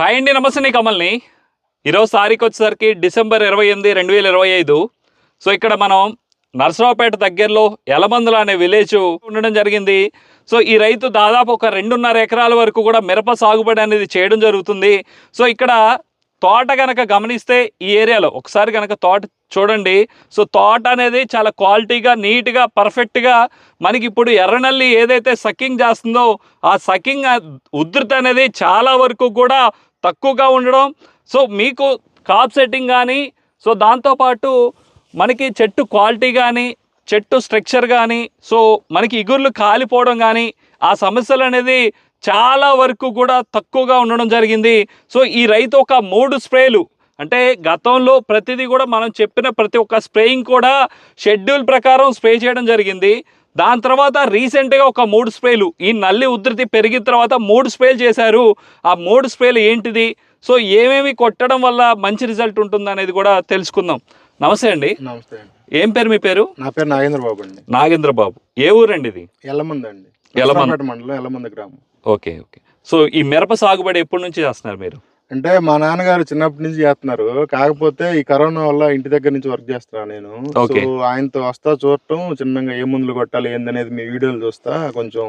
Hi అండి నమస్తే నీ కమల్ని. ఈరోజు తారీఖు వచ్చేసరికి డిసెంబర్ ఇరవై ఎనిమిది రెండు వేల ఇరవై ఐదు. సో ఇక్కడ మనం నరసరావుపేట దగ్గరలో ఎలమందుల అనే విలేజ్ ఉండడం జరిగింది. సో ఈ రైతు దాదాపు ఒక రెండున్నర ఎకరాల వరకు కూడా మిరప సాగుబడి అనేది చేయడం జరుగుతుంది. సో ఇక్కడ తోట కనుక గమనిస్తే ఈ ఏరియాలో ఒకసారి కనుక తోట చూడండి. సో తోట అనేది చాలా క్వాలిటీగా నీట్గా పర్ఫెక్ట్గా మనకి ఇప్పుడు ఎర్రనల్లి ఏదైతే సకింగ్ చేస్తుందో ఆ సకింగ్ ఉధృతి అనేది చాలా వరకు కూడా తక్కువగా ఉండడం. సో మీకు కాప్ సెట్టింగ్ కానీ సో దాంతోపాటు మనకి చెట్టు క్వాలిటీ కానీ చెట్టు స్ట్రక్చర్ కానీ సో మనకి ఇగుర్లు కాలిపోవడం కానీ ఆ సమస్యలు అనేది చాలా వరకు కూడా తక్కువగా ఉండడం జరిగింది. సో ఈ రైతు ఒక మూడు స్ప్రేలు అంటే గతంలో ప్రతిదీ కూడా మనం చెప్పిన ప్రతి ఒక్క స్ప్రేయింగ్ కూడా షెడ్యూల్ ప్రకారం స్ప్రే చేయడం జరిగింది. దాని తర్వాత రీసెంట్గా ఒక మూడు స్ప్రేలు ఈ నల్లి ఉధృతి పెరిగిన తర్వాత మూడు స్ప్రేలు చేశారు. ఆ మూడు స్ప్రేలు ఏంటిది? సో ఏమేమి కొట్టడం వల్ల మంచి రిజల్ట్ ఉంటుంది అనేది కూడా తెలుసుకుందాం. నమస్తే అండి. నమస్తే అండి. ఏం పేరు మీ పేరు? నా పేరు నాగేంద్ర బాబు అండి. నాగేంద్ర బాబు ఏ ఊరండి ఇది? ఎల్లమంది అండి. ఎల్లమంద. మండలం ఎల్లమంది గ్రామం. Okay okay. సో ఈ మిరప సాగుబడి ఎప్పటి నుంచి చేస్తున్నారు మీరు? అంటే మా నాన్నగారు చిన్నప్పటి నుంచి చేస్తున్నారు కాకపోతే ఈ కరోనా వల్ల ఇంటి దగ్గర నుంచి వర్క్ చేస్తున్నా నేను. సో ఆయనతో వస్తా చూడటం చిన్నగా ఏ మందులు కొట్టాలి ఏందనేది మీ వీడియోలు చూస్తా కొంచెం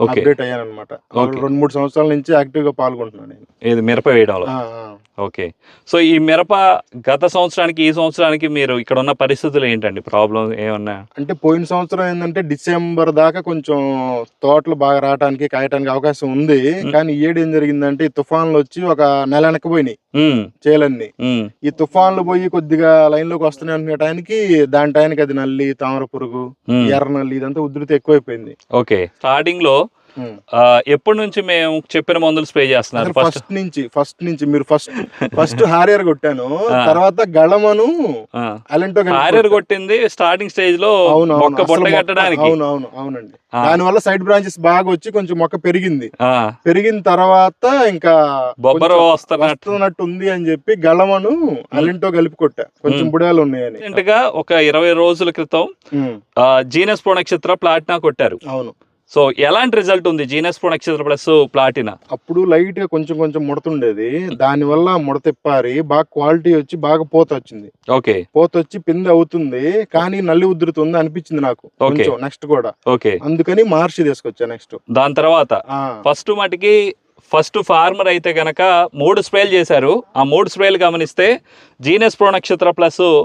అప్డేట్ అయ్యాను అనమాట. రెండు మూడు సంవత్సరాల నుంచి యాక్టివ్గా పాల్గొంటున్నాను నేను. ఇది మిరప వేయడంలో? ఆ. ఓకే. సో ఈ మిరప గత సంవత్సరానికి ఈ సంవత్సరానికి మీరు ఇక్కడ ఉన్న పరిస్థితులు ఏంటండి? ప్రాబ్లం ఏమన్నా? అంటే పోయిన సంవత్సరం ఏంటంటే డిసెంబర్ దాకా కొంచెం తోటలు బాగా రావడానికి కాయటానికి అవకాశం ఉంది. కానీ ఏడు ఏం జరిగిందంటే ఈ తుఫాన్లు వచ్చి ఒక నెల వెనకపోయినాయి చేలన్నీ. ఈ తుఫాన్లు పోయి కొద్దిగా లైన్లోకి వస్తున్నాయి అనుకునే టైంకి దాని టైంకి అది నల్లి తామర పురుగు. ఎర్ర నల్లి ఇదంతా ఉధృతి ఎక్కువైపోయింది. ఓకే. స్టార్టింగ్లో ఎప్పటి నుంచి మేము చెప్పిన మందులు స్ప్రే చేస్తున్నారు? ఫస్ట్ నుంచి ఫస్ట్ నుంచి మీరు ఫస్ట్ ఫస్ట్ హారియర్ కొట్టాను. తర్వాత గళమను అలెంటో హారర్ కొట్టింది స్టార్టింగ్ స్టేజ్లో. మొక్క బొట్ట కట్టడానికి. అవును అవును అవునండి. దాని వల్ల సైడ్ బ్రాంచెస్ బాగా వచ్చి కొంచెం మొక్క పెరిగింది. పెరిగిన తర్వాత ఇంకా బొబ్బర వస్తున్నట్టు. ఉంది అని చెప్పి గళమను అలెంటో కలిపి కొట్టా. కొంచెం ఉమ్. బుడాలు ఉన్నాయని. ఒక ఇరవై రోజుల క్రితం. జీనస్ ప్రో నక్షత్ర ప్లాటినా కొట్టారు. అవును. సో ఎలాంటి రిజల్ట్ ఉంది? Genus Pro Nakshatra Plus Platina? అప్పుడు లైట్గా కొంచెం కొంచెం ముడతుండేది. దాని వల్ల ముడతెప్పారి బాగా క్వాలిటీ వచ్చి బాగా పోత వచ్చింది. ఓకే. పోత వచ్చి పిండి అవుతుంది కానీ నల్లి ఉధృతుంది అనిపించింది నాకు. కొంచెం నెక్స్ట్ కూడా. ఓకే. అందుకని మార్చి తీసుకొచ్చా నెక్స్ట్. దాని తర్వాత ఫస్ట్ మటుకి ఫస్ట్ ఫార్మర్ అయితే గనక మూడు స్ప్రేలు చేశారు. ఆ మూడు స్ప్రేలు గమనిస్తే జీనస్ ప్రో నక్షత్ర ప్లస్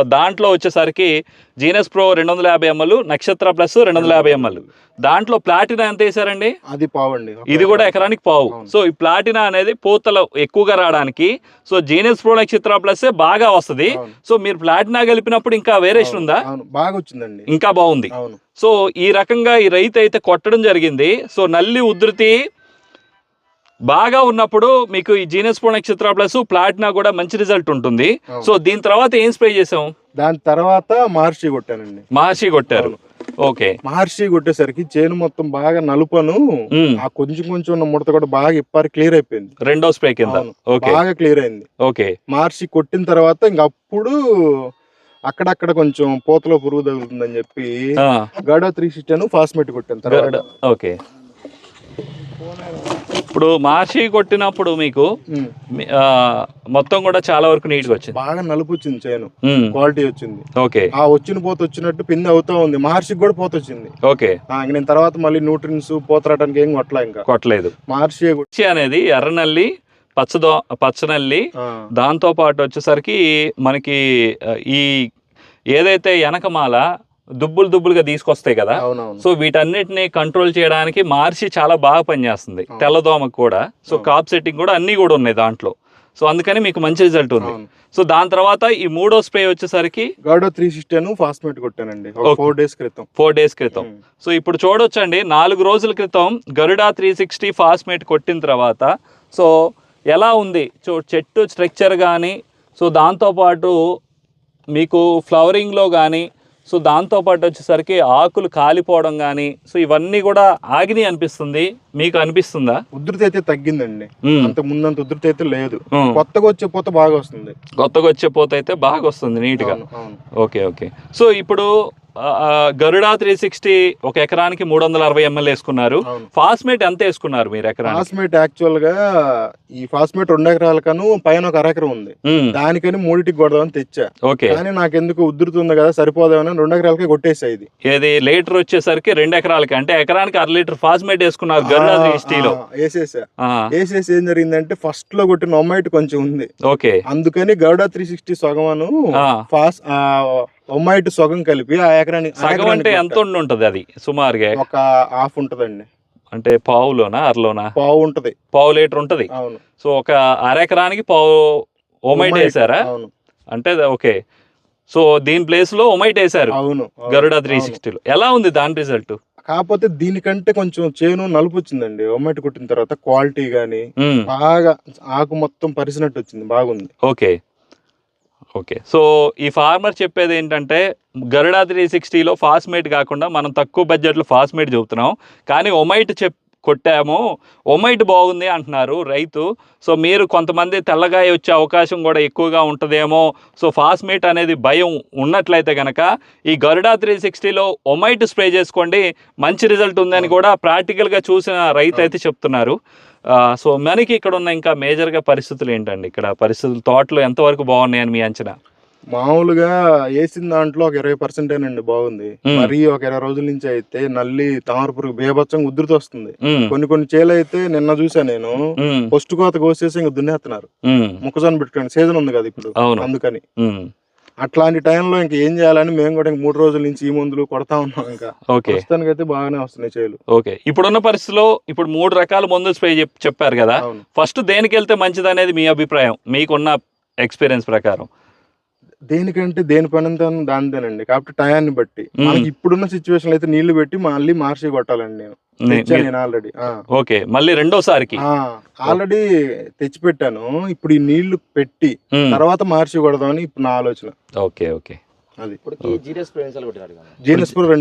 దాంట్లో వచ్చేసరికి జీనస్ ప్రో రెండు వందల యాభై ఎంఎల్ నక్షత్ర ప్లస్ రెండు వందల యాభై ఎంఎల్. దాంట్లో ప్లాటినా ఎంత వేశారండి? అది పావండి. ఇది కూడా ఎకరానికి పావు. సో ఈ ప్లాటినా అనేది పూతలు ఎక్కువగా రావడానికి so Genus Pro Nakshatra Plus బాగా వస్తుంది. సో మీరు ప్లాటినా కలిపినప్పుడు ఇంకా వేరియేషన్ ఉందా? బాగా వచ్చిందండి. ఇంకా బాగుంది. సో ఈ రకంగా ఈ రైతు అయితే కొట్టడం జరిగింది. సో నల్లి ఉధృతి బాగా ఉన్నప్పుడు మీకు ఈ Genus Pro Nakshatra Plus Platina కూడా మంచి రిజల్ట్ ఉంటుంది. సో దీని తర్వాత ఏం స్ప్రే చేసాం దాని తర్వాత మహర్షి కొట్టానండి. మహర్షి కొట్టారు. ఓకే. మహర్షి కొట్టేసరికి చేను మొత్తం బాగా నలుపను ఆ కొంచెం కొంచెం ఉన్న ముడత కూడా బాగా ఇప్పారి క్లియర్ అయిపోయింది. రెండో స్ప్రే కింద. ఓకే. బాగా క్లియర్ అయింది. ఓకే. మార్చి కొట్టిన తర్వాత ఇంక అప్పుడు అక్కడక్కడ కొంచెం పూతలో పురుగు తగులుతుందని చెప్పి గాడో త్రీ సిక్స్టీ ఫాస్మెట్ కొట్టాను తర్వాత. ఓకే. ఇప్పుడు మహర్షి కొట్టినప్పుడు మీకు మొత్తం కూడా చాలా వరకు నీట్గా వచ్చింది. బాగా నలుపు వచ్చింది చేను క్వాలిటీ వచ్చింది. ఓకే. ఆ వచ్చిన పోత వచ్చినట్టు పిండి అవుతా ఉంది. మహర్షికి కూడా పోత వచ్చింది. ఓకే. నేను తర్వాత మళ్ళీ న్యూట్రిన్స్ పోత రావడానికి ఏం కొట్టలా ఇంకా. కొట్టలేదు. మహర్షి మిర్చి అనేది ఎర్రనల్లి పచ్చదో పచ్చనల్లి దాంతో పాటు వచ్చేసరికి మనకి ఈ ఏదైతే వెనకమాల దుబ్బులు దుబ్బులుగా తీసుకొస్తాయి కదా. సో వీటన్నిటిని కంట్రోల్ చేయడానికి మార్చి చాలా బాగా పనిచేస్తుంది తెల్లదోమకు కూడా. సో కాప్ సెట్టింగ్ కూడా అన్నీ కూడా ఉన్నాయి దాంట్లో. సో అందుకని మీకు మంచి రిజల్ట్ ఉంది. సో దాని తర్వాత ఈ మూడో స్ప్రే వచ్చేసరికి గాడో త్రీ సిక్స్టీ ఫాస్మెట్ కొట్టానండి. ఒక Okay. ఫోర్ డేస్ క్రితం. ఫోర్ డేస్ క్రితం. సో ఇప్పుడు చూడొచ్చండి నాలుగు రోజుల క్రితం గరుడా త్రీ సిక్స్టీ ఫాస్మేట్ కొట్టిన తర్వాత సో ఎలా ఉంది? చూ చెట్టు స్ట్రక్చర్ కానీ సో దాంతోపాటు మీకు ఫ్లవరింగ్లో కానీ సో దాంతోపాటు వచ్చేసరికి ఆకులు కాలిపోవడం కానీ సో ఇవన్నీ కూడా ఆగినాయి అనిపిస్తుంది. మీకు అనిపిస్తుందా? ఉధృతి అయితే తగ్గిందండి. అంత ముందంత ఉధృతి అయితే లేదు. కొత్తగా వచ్చే పోత బాగా వస్తుంది. కొత్తగా వచ్చే పోత అయితే బాగా వస్తుంది నీట్గా. అవును, అవును. Okay okay. సో ఇప్పుడు గరుడా త్రీ సిక్స్టీ ఒక ఎకరానికి మూడు వందల అరవై ఎంఎల్ వేసుకున్నారు. ఫాస్మేట్ ఎంత వేసుకున్నారు మీరు ఎకరానికి? ఫాస్మేట్ యాక్చువల్గా ఈ ఫాస్మేట్ రెండు ఎకరాల కను పైన ఒక అరెకరం ఉంది. దానికని మూడిటికి కొడదామని తెచ్చా. ఓకే. కానీ నాకు ఉధృతుంది కదా సరిపోదామని రెండు ఎకరాలకే కొట్టేసా ఇది. ఏది లీటర్ వచ్చేసరికి రెండు ఎకరాలకి అంటే ఎకరానికి అర లీటర్ ఫాస్మేట్ వేసుకున్నారు గరుడా త్రీ సిక్స్టీలో. ఆ, వేసేసా వేసేసి ఏం జరిగిందంటే ఫస్ట్లో కొట్టిన ఒమ్మైట్ కొంచెం ఉంది. ఓకే. అందుకని గౌడ త్రీ సిక్స్టీ సగమను ఆ. ఫాస్ట్ ఒమ్మైట్ సగం కలిపి ఆ ఎకరానికి సగం అంటే. ఎంత ఉంటుంది అది? సుమారుగా ఒక హాఫ్ ఉంటదండి. అంటే పావులోనా అరలోనా? పావు ఉంటది. పావు లీటర్ ఉంటది? అవును. సో ఒక అర ఎకరానికి పావు ఒమైట్ ఒమైట్, వేసారా అవును. అంటే ఓకే. సో దీని ప్లేస్లో ఒమైట్ వేసారు అవును గరుడా త్రీ. సిక్స్టీలో ఎలా ఉంది దాని రిజల్ట్ కాకపోతే దీనికంటే కొంచెం చేను నలుపు వచ్చిందండి. ఒమ్మైట్ కొట్టిన తర్వాత క్వాలిటీ గానీ బాగా ఆకు మొత్తం పరిసినట్టు వచ్చింది. బాగుంది. ఓకే. ఓకే. సో ఈ ఫార్మర్ చెప్పేది ఏంటంటే గరుడా త్రీ సిక్స్టీలో ఫాస్మేట్ కాకుండా మనం తక్కువ బడ్జెట్లో ఫాస్మేట్ చెబుతున్నాం కానీ ఒమైట్ చెప్ కొట్టాము. ఒమైట్ బాగుంది అంటున్నారు రైతు. సో మీరు కొంతమంది తెల్లగాయ వచ్చే అవకాశం కూడా ఎక్కువగా ఉంటుందేమో. సో ఫాస్మేట్ అనేది భయం ఉన్నట్లయితే కనుక ఈ గరుడా త్రీ సిక్స్టీలో ఒమైట్ స్ప్రే చేసుకోండి. మంచి రిజల్ట్ ఉందని కూడా ప్రాక్టికల్గా చూసిన రైతు అయితే చెప్తున్నారు. సో మనకి ఇక్కడ ఉన్న ఇంకా మేజర్గా పరిస్థితులు ఏంటండి? ఇక్కడ పరిస్థితులు తోటలు ఎంతవరకు బాగున్నాయని మీ అంచనా? మామూలుగా వేసిన దాంట్లో ఒక ఇరవై పర్సెంటేనండి బాగుంది. మరి ఒక ఇరవై రోజుల నుంచి అయితే నల్లి తామర పురుగు బేభత్సంగా ఉధృతి వస్తుంది. కొన్ని కొన్ని చేలు అయితే నిన్న చూసా నేను. ఫస్ట్ కోత కోసేసి ఇంక దున్నేస్తున్నారు. మొక్కజొన్న పెట్టుకోండి. సీజన్ ఉంది కదా ఇప్పుడు. అందుకని. అట్లాంటి టైంలో ఇంక ఏం చేయాలని మేము కూడా ఇంక మూడు రోజుల నుంచి ఈ మందులు కొడతా ఉన్నాం ఇంకా. ఓకే. ప్రస్తుతానికి అయితే బాగానే వస్తున్నాయి చేలు. ఓకే. ఇప్పుడున్న పరిస్థితిలో ఇప్పుడు మూడు రకాల మందులు స్ప్రే చెప్- చెప్పారు కదా. ఫస్ట్ దేనికి వెళ్తే మంచిది అనేది మీ అభిప్రాయం మీకున్న ఎక్స్పీరియన్స్ ప్రకారం? దేనికంటే దేని పని అంతా దానిదేనండి. కాబట్టి టయాన్ని బట్టి. మనకి ఇప్పుడున్న సిచ్యువేషన్ అయితే నీళ్ళు పెట్టి మళ్ళీ మార్చి కొట్టాలండి నేను. నేను ఆల్రెడీ ఓకే మళ్ళీ రెండోసారికి. ఆల్రెడీ తెచ్చి పెట్టాను ఇప్పుడు ఈ నీళ్ళు పెట్టి తర్వాత మార్చి కొడదామని ఇప్పుడు నా ఆలోచన. Okay okay. అది. జీనస్ రెండు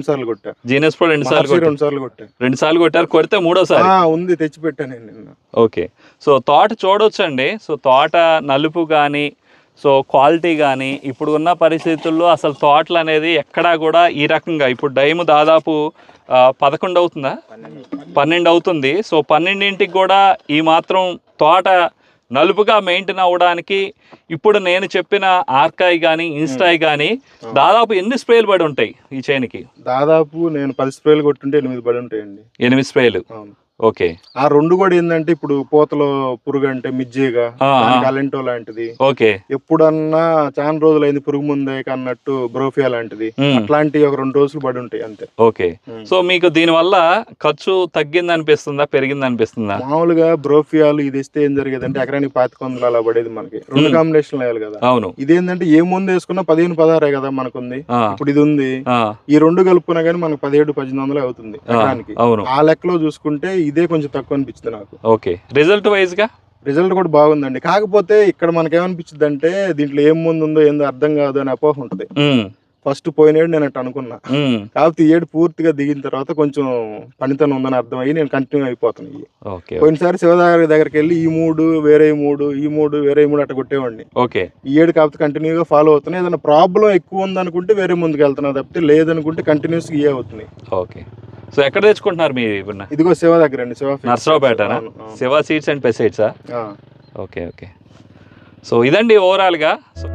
సార్లు కొట్టా. జీనస్ రెండు సార్లు రెండు సార్లు కొట్టా. రెండు సార్లు కొట్టారు కొడితే మూడోసారి. ఆ, ఉంది తెచ్చి పెట్టాను నేను నిన్న. ఓకే. సో తోట చూడొచ్చండి. సో తోట నలుపు కానీ సో క్వాలిటీ కానీ ఇప్పుడు ఉన్న పరిస్థితుల్లో అసలు తోటలు అనేది ఎక్కడా కూడా ఈ రకంగా. ఇప్పుడు డైమ్ దాదాపు పదకొండు అవుతుందా? పన్నెండు అవుతుంది. సో పన్నెండింటికి కూడా ఈ మాత్రం తోట నలుపుగా మెయింటైన్ అవ్వడానికి ఇప్పుడు నేను చెప్పిన ఆర్కాయ్ కానీ ఇన్స్టాయ్ కానీ దాదాపు ఎన్ని స్ప్రేలు పడి ఉంటాయి ఈ చేనికి? దాదాపు నేను పది స్ప్రేలు కొట్టుంటే ఎనిమిది పడి ఉంటాయండి. ఎనిమిది స్ప్రేలు. ఓకే. ఆ రెండు కూడా ఏంటంటే ఇప్పుడు పూతలో పురుగు అంటే మిజ్జిగా. అలెంటో లాంటిది. ఓకే. ఎప్పుడన్నా చాలా రోజులైంది పురుగు ముందే అన్నట్టు బ్రోఫియా లాంటిది. అట్లాంటి ఒక రెండు రోజులు పడి ఉంటాయి అంతే. ఓకే. సో మీకు దీనివల్ల ఖర్చు తగ్గింది అనిపిస్తుందా పెరిగింది అనిపిస్తుందా మామూలుగా బ్రోఫియాలు ఇది ఇస్తే ఏం జరిగేదంటే ఎకరానికి పాతిక వందలు అలా పడేది మనకి. రెండు. కాంబినేషన్ వేయాలి కదా. అవును. ఇదేంటంటే ఏ ముందు వేసుకున్నా పదిహేను పదహారే కదా మనకుంది. ఇప్పుడు ఇది ఉంది. ఈ రెండు కలుపుకున్నా కానీ మనకు పదిహేడు పద్దెనిమిది వందలు అవుతుంది ఎకరానికి. ఆ లెక్కలో చూసుకుంటే ఇదే కొంచెం తక్కువ అనిపించింది నాకు. ఓకే. రిజల్ట్ వైజ్గా రిజల్ట్ కూడా బాగుందండి. కాకపోతే ఇక్కడ మనకి ఏమనిపించింది అంటే దీంట్లో ఏం ముందు ఉందో ఏందో అర్థం కాదు అని అపోహ ఉంటుంది. ఫస్ట్ పోయినేడు నేను అట్టు అనుకున్నా. కాకపోతే ఈ ఏడు పూర్తిగా దిగిన తర్వాత కొంచెం పనితనం ఉందని అర్థమయ్యి నేను కంటిన్యూ అయిపోతున్నాయి పోయినసారి శివదారి దగ్గరికి వెళ్ళి ఈ మూడు వేరే మూడు ఈ మూడు వేరే మూడు అట్ట కొట్టేవాడిని. ఓకే. ఈ ఏడు కాకపోతే కంటిన్యూగా ఫాలో అవుతున్నాయి ఏదైనా ప్రాబ్లం ఎక్కువ ఉందనుకుంటే వేరే ముందుకు వెళ్తున్నా తప్పితే లేదనుకుంటే కంటిన్యూస్ ఇవే అవుతున్నాయి. ఓకే. సో ఎక్కడ తెచ్చుకుంటున్నారు మీరు ఇవన్నీ ఇదిగో శివ దగ్గర అండి శివ నర్సరావుపేటనా. Shiva seeds and పెసైడ్సా. Okay okay. So ఇదండి ఓవరాల్గా సో